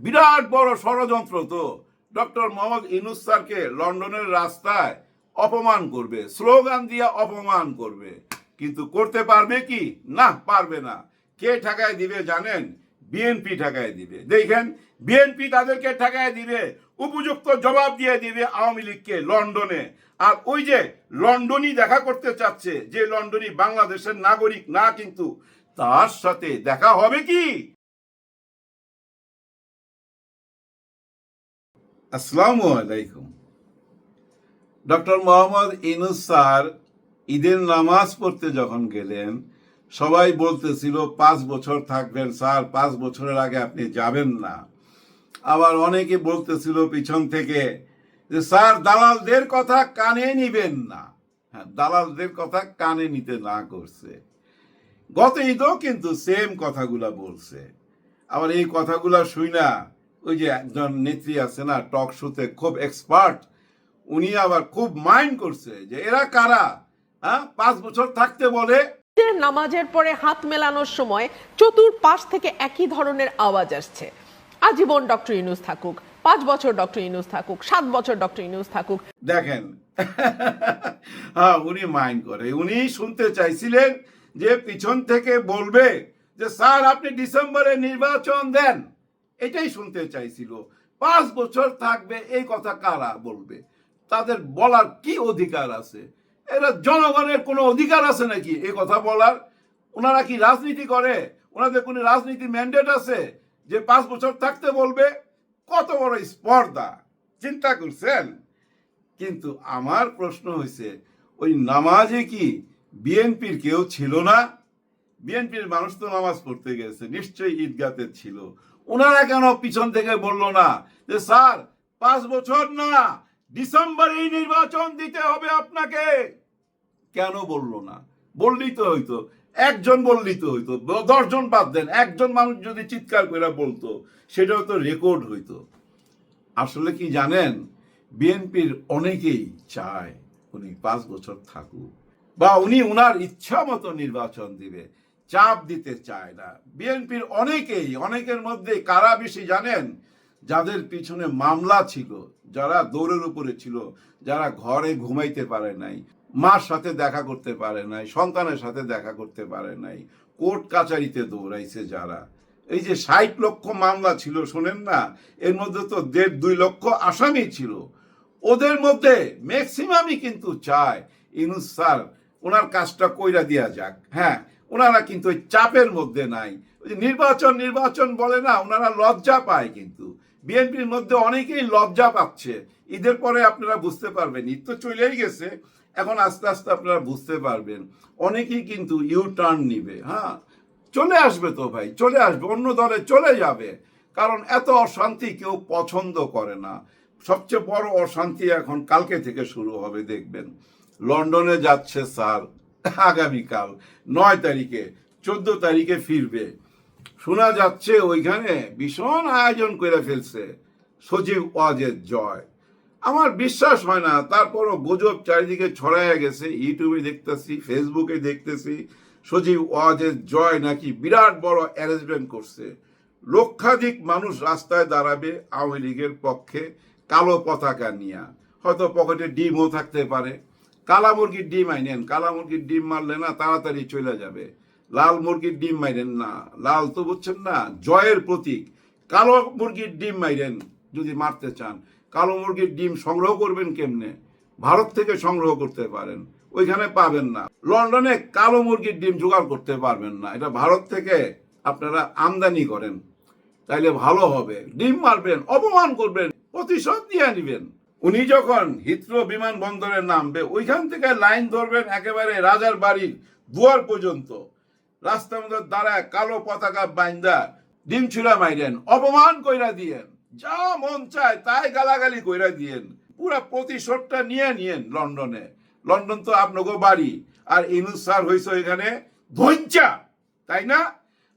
বিরাট বড় ষড়যন্ত্র তো। ডক্টর মোহাম্মদ ইনুস স্যারকে লন্ডনের রাস্তায় অপমান করবে, স্লোগান দিয়ে অপমান করবে। কিন্তু করতে পারবে কি? না, পারবে না। কে ঠেকায় দিবে জানেন? বিএনপি ঠেকায় দিবে। দেখেন বিএনপি তাদেরকে ঠেকায় দিবে, উপযুক্ত জবাব দিয়ে দিবে আওয়ামী লীগকে লন্ডনে। আর ওই যে লন্ডনই দেখা করতে চাচ্ছে, যে লন্ডনই বাংলাদেশের নাগরিক না কিন্তু তার সাথে দেখা হবে কি? আসসালামু আলাইকুম। ডক্টর মোহাম্মদ ইনুস স্যার ঈদের নামাজ পড়তে যখন গেলেন, সবাই বলতেছিল, পাঁচ বছর থাকবেন স্যার, পাঁচ বছরের আগে আপনি যাবেন না। আবার অনেকে বলতেছিল পিছন থেকে যে, স্যার, দালালদের কথা কানে নিবেন না। হ্যাঁ দালালদের কথা কানে নিতে না করছে। গত ঈদও কিন্তু সেম কথাগুলা বলছে। আবার এই কথাগুলা শুই না ওই যে একজন নেত্রী আছে না টক শোতে খুব এক্সপার্ট উনি আবার খুব মাইন্ড করছে যে এরা কারা? হ্যাঁ পাঁচ বছর থাকতে বলে। নামাজের পরে হাত মেলানোর সময় চতুর্পাশ থেকে একই ধরনের আওয়াজ আসছে। আজীবন ডক্টর ইনুস থাকুক পাঁচ বছর ডক্টর ইনুস থাকুক সাত বছর ডক্টর ইনুস থাকুক। দেখেন হ্যাঁ উনি মাইন্ড করে। উনি শুনতে চাইছিলেন যে পিছন থেকে বলবে যে স্যার আপনি ডিসেম্বরে নির্বাচন দেন। এটাই শুনতে চাইছিল। পাঁচ বছর থাকবে, এই কথা কারা বলবে? তাদের বলার কি অধিকার আছে? এরা জনগণের কোনো অধিকার আছে নাকি এই কথা বলার? ওনারা কি রাজনীতি করে? ওনাদের কোনো রাজনীতি ম্যান্ডেট আছে যে পাঁচ বছর থাকতে বলবে? কত বড় স্পর্ধা। চিন্তা করছেন? কিন্তু আমার প্রশ্ন হয়েছে ওই নামাজে কি বিএনপির কেউ ছিল না? বিএনপির মানুষ তো নামাজ পড়তে গেছে, নিশ্চয়ই ঈদগাতে ছিল। ওনারা কেন পিছন থেকে বলল না? যে স্যার, পাঁচ বছর না, ডিসেম্বরেই নির্বাচন দিতে হবে আপনাকে। কেন বলল না? বললেই তো হইতো। একজন বললেই তো হইতো। দশজন বাদ দেন। একজন মানুষ যদি চিৎকার করে বলতো, সেটাও তো রেকর্ড হইতো। আসলে কি জানেন, বিএনপির অনেকেই চায় উনি পাঁচ বছর থাকুক, বা উনি উনার ইচ্ছা মতো নির্বাচন দিবে। চাপ দিতে চায় না। বিএনপির অনেকেই, অনেকের মধ্যে কারা বেশি জানেন? যাদের পিছনে মামলা ছিল, যারা দৌড়ের উপরে ছিল, যারা ঘরে ঘুমাইতে পারে নাই, মার সাথে দেখা করতে পারে নাই, সন্তানের সাথে দেখা করতে পারে নাই, কোর্ট কাচারিতে দৌড়াইছে যারা। এই যে ষাট লক্ষ মামলা ছিল, শোনেন না, এর মধ্যে তো দেড় দুই লক্ষ আসামি ছিল। ওদের মধ্যে ম্যাক্সিমামই কিন্তু চায়। ইনুস স্যার, ওনার কাজটা কইরা দেওয়া যাক। হ্যাঁ ওনারা কিন্তু ওই চাপের মধ্যে নাই। ওই যে নির্বাচন নির্বাচন বলে না, ওনারা লজ্জা পায় কিন্তু। বিএনপির মধ্যে অনেকেই লজ্জা পাচ্ছে। ঈদের পরে আপনারা বুঝতে পারবেন, ঈদ তো চলেই গেছে, এখন আস্তে আস্তে আপনারা বুঝতে পারবেন। অনেকেই কিন্তু ইউ টার্ন নিবে হ্যাঁ? চলে আসবে তো ভাই, চলে আসবে, অন্য দলে চলে যাবে। কারণ এত অশান্তি কেউ পছন্দ করে না। সবচেয়ে বড় অশান্তি এখন কালকে থেকে শুরু হবে, দেখবেন। লন্ডনে যাচ্ছে স্যার আগামীকাল। নয় তারিখে, চোদ্দ তারিখে ফিরবে। শোনা যাচ্ছে ওইখানে ভীষণ আয়োজন করে ফেলছে সচিব ওয়াজের জয়। আমার বিশ্বাস হয় না, তারপরও গুজব চারিদিকে ছড়াইয়া গেছে। ইউটিউবে দেখতেছি, ফেসবুকে দেখতেছি সচিব ওয়াজের জয় নাকি বিরাট বড় অ্যারেঞ্জমেন্ট করছে। লক্ষাধিক মানুষ রাস্তায় দাঁড়াবে আওয়ামী লীগের পক্ষে কালো পতাকা নিয়ে। হয়তো পকেটে ডিমও থাকতে পারে। কালা মুরগির ডিম আইনেন, কালা মুরগির ডিম মারলে না তাড়াতাড়ি চলে যাবে। লাল মুরগির ডিম মাইরেন না। লাল তো বুঝছেন না, জয়ের প্রতীক। কালো মুরগির ডিম মাইরেন যদি মারতে চান। কালো মুরগির ডিম সংগ্রহ করবেন কেমনে? ভারত থেকে সংগ্রহ করতে পারেন। ওইখানে পাবেন না। লন্ডনে কালো মুরগির ডিম জোগাড় করতে পারবেন না। এটা ভারত থেকে আপনারা আমদানি করেন। তাইলে ভালো হবে। ডিম মারবেন, অপমান করবেন, প্রতিশোধ দিয়ে নিবেন। উনি যখন হিথ্রো বিমানবন্দরে নামবে, ওইখান থেকে লাইন ধরবেন একেবারে রাজার বাড়ির দুয়ার পর্যন্ত। রাস্তার মধ্যে দাঁড়ায় কালো পতাকা বাইন্দা, ডিম ছুড়া মাইরেন, অপমান কইরা দিয়েন, যা মন চায় তাই গালাগালি কইরা দিয়েন, পুরা প্রতিশোধটা নিয়ে নিয়েন লন্ডনে। লন্ডন তো আপনাকে বাড়ি, আর ইনুস স্যার হয়েছে এখানে ধৈর্যা, তাই না?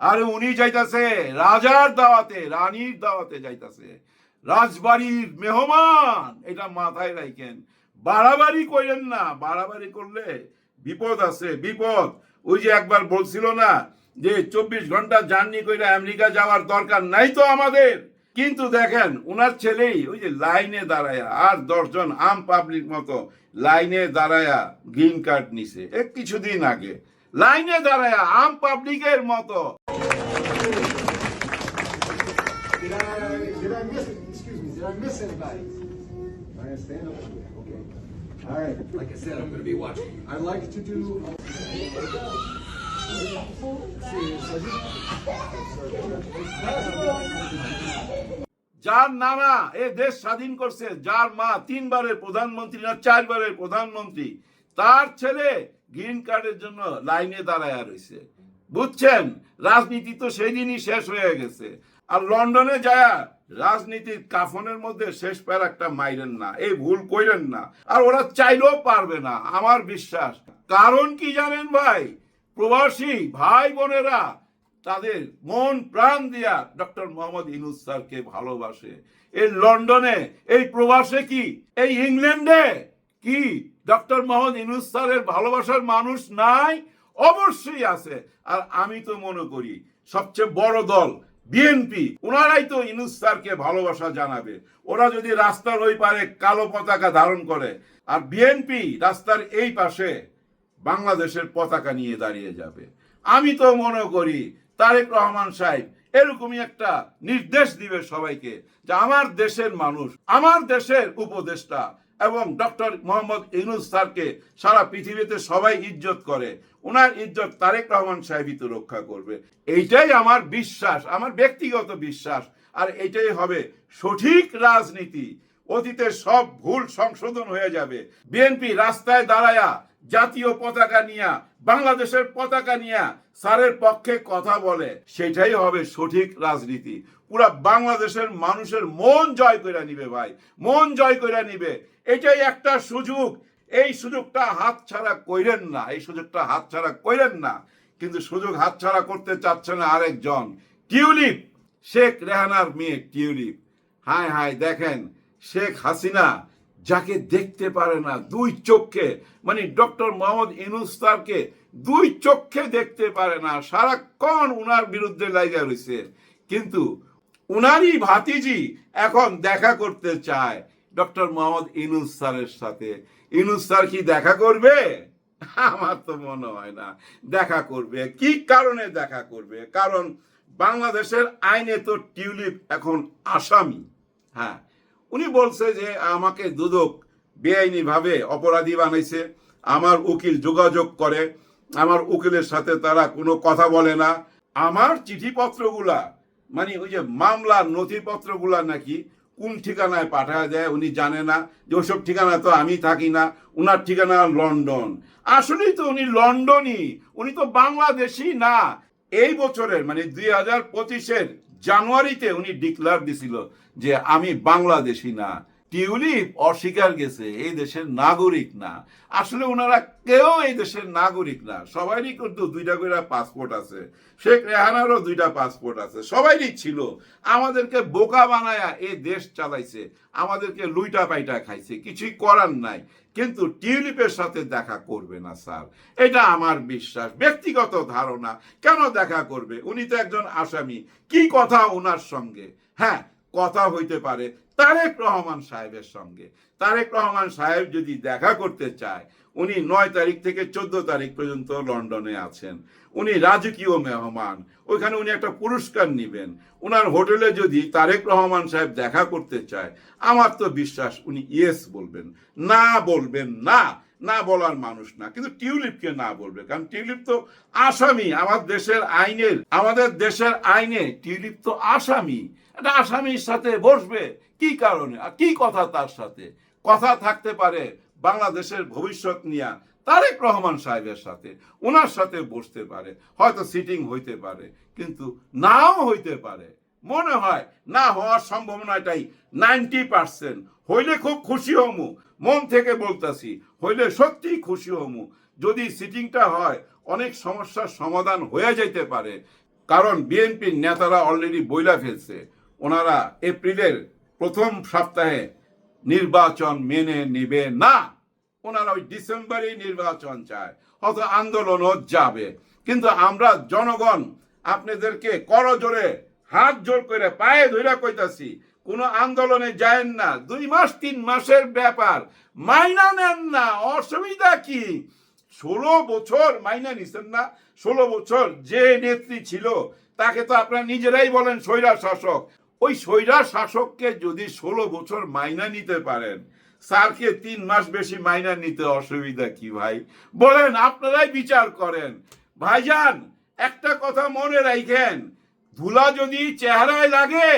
আর উনি যাইতাছে রাজার দাওয়াতে, রানীর দাওয়াতে যাইতাছে। রাজবাড়ির মেহমান। এটা মাথায় রাখেন। বাড়াবাড়ি করেন না। বাড়াবাড়ি করলে বিপদ আছে, বিপদ। ওই যে একবার বলছিল না যে চব্বিশ ঘণ্টা জার্নি করে আমেরিকা যাওয়ার দরকার নাই তো আমাদের। কিন্তু দেখেন, উনার ছেলেই ওই যে লাইনে দাঁড়ায়া, আর দশজন আম পাবলিক মতো লাইনে দাঁড়ায়া গ্রিন কার্ড নিছে। কিছুদিন আগে। লাইনে দাঁড়ায়া, আম পাবলিকের মতো। I miss anybody? I stand up, okay. All right, Like I said, I'm gonna be watching. I'd like to do. যার নানা এ দেশ স্বাধীন করছে যার মা তিনবারের প্রধানমন্ত্রী না চারবারের প্রধানমন্ত্রী তার ছেলে গ্রিন কার্ডের জন্য লাইনে দাঁড়ায় রয়েছে বুঝছেন রাজনীতি তো সেই দিনই শেষ হয়ে গেছে আর লন্ডনে যায় রাজনীতির কাফনের মধ্যে শেষ প্যারাকটা মাইরেন না, এই ভুল কইরেন না। আর ওরা চাইলেও পারবে না, আমার বিশ্বাস। কারণ কি জানেন ভাই? প্রবাসী ভাই বোনেরা, তাদের মন প্রাণ দিয়া ডক্টর মোহাম্মদ ইনুস স্যারকে ভালোবাসে। এই লন্ডনে, এই প্রবাসে কি? এই ইংল্যান্ডে কি ডক্টর মোহাম্মদ ইনুস স্যারের ভালোবাসার মানুষ নাই? অবশ্যই আছে। আর আমি তো মনে করি, সবচেয়ে বড় দল বিএনপি ওনারাই তো ইনুস স্যারকে ভালোবাসা জানাবে। ওরা যদি রাস্তার ওই পারে কালো পতাকা ধারণ করে, আর বিএনপি রাস্তার এই পাশে বাংলাদেশের পতাকা নিয়ে দাঁড়িয়ে যাবে। আমি তো মনে করি, তারেক রহমান সাহেব এরকমই একটা নির্দেশ দিবে সবাইকে যে আমার দেশের মানুষ, আমার দেশের উপদেষ্টা এবং ডক্টর মোহাম্মদ ইউনুস স্যারকে সারা পৃথিবীতে সবাই ইজ্জত করে। ওনার ইজ্জত তারেক রহমান সাহেবই তো রক্ষা করবে। এইটাই আমার বিশ্বাস, আমার ব্যক্তিগত বিশ্বাস। আর এটাই হবে সঠিক রাজনীতি। অতীতে সব ভুল সংশোধন হয়ে যাবে। বিএনপি রাস্তায় দাঁড়ায়া জাতীয় পতাকা নিয়া, বাংলাদেশের পতাকা নিয়া স্যারের পক্ষে কথা বলে, সেটাই হবে সঠিক রাজনীতি। পুরা বাংলাদেশের মানুষের মন জয় করে নিবে ভাই, মন জয় করে নিবে। এটাই একটা সুযোগ। এই সুযোগটা হাত ছাড়া কইরেন না, এই সুযোগটা হাত ছাড়া কইরেন না। কিন্তু সুযোগ হাত ছাড়া করতে চাচ্ছে না আরেকজন, টিউলিপ, শেখ রেহানার মেয়ে টিউলিপ। হায় হায়, দেখেন, শেখ হাসিনা যাকে দেখতে পারে না, দুই চোখে মানে ডক্টর মোহাম্মদ ইনুস স্যারকে দুই চোখে দেখতে পারে না, সারাক্ষণ উনার বিরুদ্ধে লাগা রয়েছে কিন্তু উনারই ভাতিজি এখন দেখা করতে চায় ডক্টর মোহাম্মদ ইনুস স্যারের সাথে। ইনুস কি দেখা করবে? আমার তো মনে হয় না। দেখা করবে। কি কারণে দেখা করবে? কারণ বাংলাদেশের আইনে তো টিউলিপ এখন আসামি। হ্যাঁ উনি বলছে যে, আমাকে দুদক বেআইনিভাবে অপরাধী বানাইছে, আমার উকিল যোগাযোগ করে, আমার উকিলের সাথে তারা কোনো কথা বলে না। আমার চিঠিপত্রগুলা মানে ওই যে মামলার নথিপত্রগুলা নাকি কোন ঠিকানায় পাঠায় দেয় উনি জানে না, যে ওসব ঠিকানা তো আমি থাকি না, উনার ঠিকানা লন্ডন। আসলেই তো উনি লন্ডনই, উনি তো বাংলাদেশি না। এই বছরের মানে দুই হাজার পঁচিশের জানুয়ারিতে উনি ডিক্লার দিছিল যে আমি বাংলাদেশি না, টিউলিপ অস্বীকার গেছে, এই দেশের নাগরিক না। আসলে ওনারা কেউ এই দেশের নাগরিক না। সবারই কিন্তু দুইটা করে পাসপোর্ট আছে। শেখ রেহানারও দুইটা পাসপোর্ট আছে। সবারই ছিল। আমাদেরকে বোকা বানায়া এই দেশ চালাইছে। আমাদেরকে লুইটা পাইটা খাইছে। কিছুই করার নাই। কিন্তু টিউলিপের সাথে দেখা করবে না, স্যার। এটা আমার বিশ্বাস, ব্যক্তিগত ধারণা। কেন দেখা করবে? উনি তো একজন আসামি। কি কথা ওনার সঙ্গে? হ্যাঁ কথা হইতে পারে তারেক রহমান সাহেবের সঙ্গে। তারেক রহমান সাহেব যদি দেখা করতে চায়, উনি নয় তারিখ থেকে চোদ্দ তারিখ পর্যন্ত লন্ডনে আছেন। উনি রাজকীয় মেহমান, ওইখানে উনি একটা পুরস্কার নিবেন। ওনার হোটেলে যদি তারেক রহমান সাহেব দেখা করতে চায়, আমার তো বিশ্বাস উনি ইয়েস বলবেন। না বলবেন না। না বলার মানুষ না, কিন্তু টিউলিপকে না বলবে, কারণ টিউলিপ তো আসামি, আমার দেশের আইনের আমাদের দেশের আইনে টিউলিপ তো আসামি। একটা আসামির সাথে বসবে কি কারণে? আর কি কথা তার সাথে? কথা থাকতে পারে বাংলাদেশের ভবিষ্যৎ নিয়ে তারেক রহমান সাহেবের সাথে, ওনার সাথে বসতে পারে, হয়তো সিটিং হইতে পারে, কিন্তু নাও হইতে পারে। মনে হয় না হওয়ার সম্ভাবনাটাই নাইনটি পার্সেন্ট। হইলে খুব খুশি হমু। মন থেকে বলতাছি, হইলে সত্যিই খুশি হমু। যদি সিটিংটা হয়, অনেক সমস্যার সমাধান হয়ে যেতে পারে। কারণ বিএনপির নেতারা অলরেডি বইলা ফেলছে। ওনারা এপ্রিলের প্রথম সপ্তাহে নির্বাচন মেনে নেবে না। ওনারা ওই ডিসেম্বরেই নির্বাচন চায়। হয়তো আন্দোলনও যাবে। কিন্তু আমরা জনগণ, আপনাদেরকে করজোরে হাত জোর করে, পায়ে ধরে কইতাছি, কোনো আন্দোলনে যায়েন না। দুই মাস, তিন মাসের ব্যাপার। মাইনা নেন না, অসুবিধা কি? ষোলো বছর মাইনা নিছেন না, ষোলো বছর যে নেত্রী ছিল, তাকে তো আপনারা নিজেরাই বলেন স্বৈরা শাসক। ওই স্বৈরা শাসককে যদি ষোলো বছর মাইনা নিতে পারেন, স্যারকে তিন মাস বেশি মাইনা নিতে অসুবিধা কি ভাই? বলেন, আপনারাই বিচার করেন। ভাইজান, একটা কথা মনে রাখেন ধুলা যদি চেহারায় লাগে,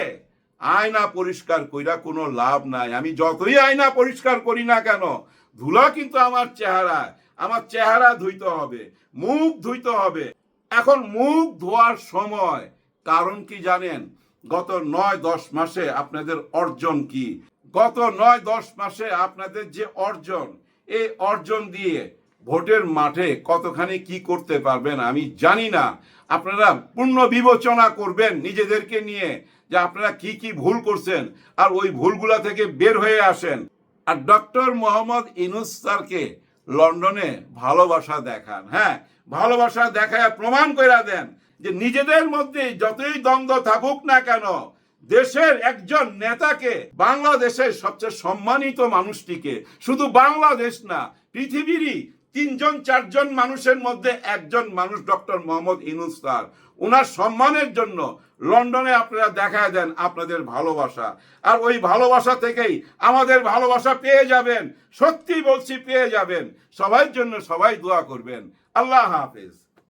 আয়না পরিষ্কার কইরা কোনো লাভ নাই। আমি যতই আয়না পরিষ্কার করি না কেন, ধুলা কিন্তু আমার চেহারা আমার চেহারা ধুইতে হবে, মুখ ধুইতে হবে। এখন মুখ ধোয়ার সময়, কারণ কি জানেন? গত নয় দশ মাসে আপনাদের অর্জন কি? গত নয় দশ মাসে আপনাদের যে অর্জন, এই অর্জন দিয়ে ভোটের মাঠে কতখানি কি করতে পারবেন আমি জানি না। আপনারা পূর্ণ বিবেচনা করবেন নিজেদেরকে নিয়ে যে আপনারা কি কি ভুল করছেন আর ওই ভুলগুলা থেকে বের হয়ে আসেন। আর ডক্টর মোহাম্মদ ইনুস স্যারকে লন্ডনে ভালোবাসা দেখান। হ্যাঁ ভালোবাসা দেখায় প্রমাণ করে দেন যে নিজেদের মধ্যে যতই দ্বন্দ্ব থাকুক না কেন, দেশের একজন নেতাকে বাংলাদেশের সবচেয়ে সম্মানিত মানুষটিকে শুধু বাংলাদেশ না, পৃথিবীরই তিনজন, চারজন মানুষের মধ্যে একজন মানুষ ডক্টর মোহাম্মদ ইনুস স্যার। ওনার সম্মানের জন্য লন্ডনে আপনারা দেখায় দেন আপনাদের ভালোবাসা। আর ওই ভালোবাসা থেকেই আমাদের ভালোবাসা পেয়ে যাবেন। সত্যি বলছি পেয়ে যাবেন। সবার জন্য সবাই দোয়া করবেন। আল্লাহ হাফেজ।